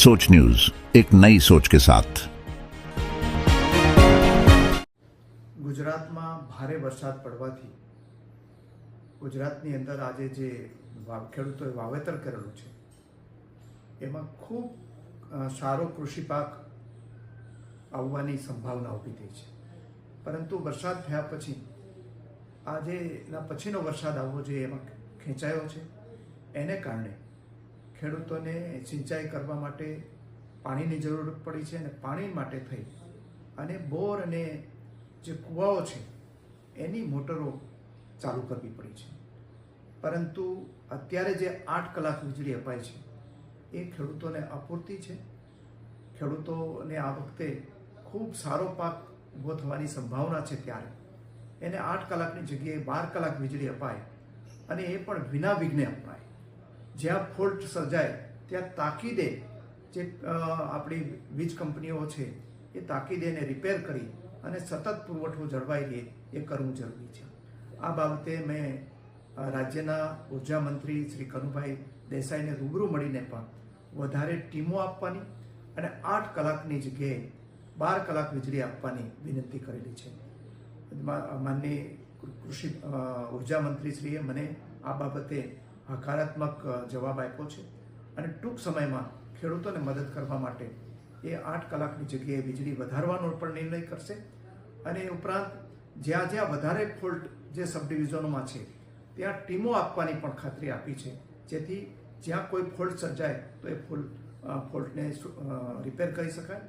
सोच न्यूज एक नई सोच के साथ ગુજરાતમાં ભારે વરસાદ પડવાથી ગુજરાતની અંદર આજે જે વાવ ખેડૂતોએ વાવેતર કરેલું છે એમાં ખૂબ અ, સારો કૃષિ પાક આવવાની સંભાવના ઊભી થઈ છે પરંતુ વરસાદ થયા પછી આજે એના પછીનો વરસાદ આવવો જોઈએ એમાં ખેંચાયો છે એને કારણે ખેડૂતોને સિંચાઈ કરવા માટે પાણીની જરૂર પડી છે અને પાણી માટે થઈ. અને બોર અને જે કૂવાઓ છે, એની મોટરો ચાલુ કરવી પડી છે. પરંતુ અત્યારે જે આઠ કલાક વીજળી અપાય છે, એ ખેડૂતોને અપૂરતી છે. ખેડૂતોને આ વખતે ખૂબ સારો પાક ઊભો થવાની સંભાવના છે ત્યારે. એને આઠ કલાકની જગ્યાએ બાર કલાક વીજળી અપાય અને એ પણ વિના વિઘ્ને અપાય. જ્યાં ફોલ્ટ સર્જાય, ત્યાં તાકીદે જે આપણી વીજ કંપનીઓ છે, એ તાકીદે એને રિપેર કરી અને સતત પુરવઠો જળવાઈ રહે એ કરવું જરૂરી છે. આ બાબતે મેં રાજ્યના ઊર્જા મંત્રી શ્રી કનુભાઈ દેસાઈને રૂબરૂ મળીને પણ વધારે ટીમો આપવાની અને આઠ કલાકની જગ્યાએ બાર કલાક વીજળી આપવાની વિનંતી કરેલી છે. માનની કૃષિ ઊર્જા મંત્રીશ્રીએ મને આ બાબતે હકારાત્મક જવાબ આપ્યો છે. અને ટૂંક સમયમાં ખેડૂતોને મદદ કરવા માટે એ આઠ કલાકની જગ્યાએ વીજળી વધારવાનો પણ નિર્ણય કરશે. અને ઉપરાંત, જ્યાં જ્યાં વધારે ફોલ્ટ જે સબ ડિવિઝનોમાં છે, ત્યાં ટીમો આપવાની પણ ખાતરી આપી છે. જેથી જ્યાં કોઈ ફોલ્ટ સર્જાય, તો એ ફોલ્ટ ફોલ્ટને રિપેર કરી શકાય.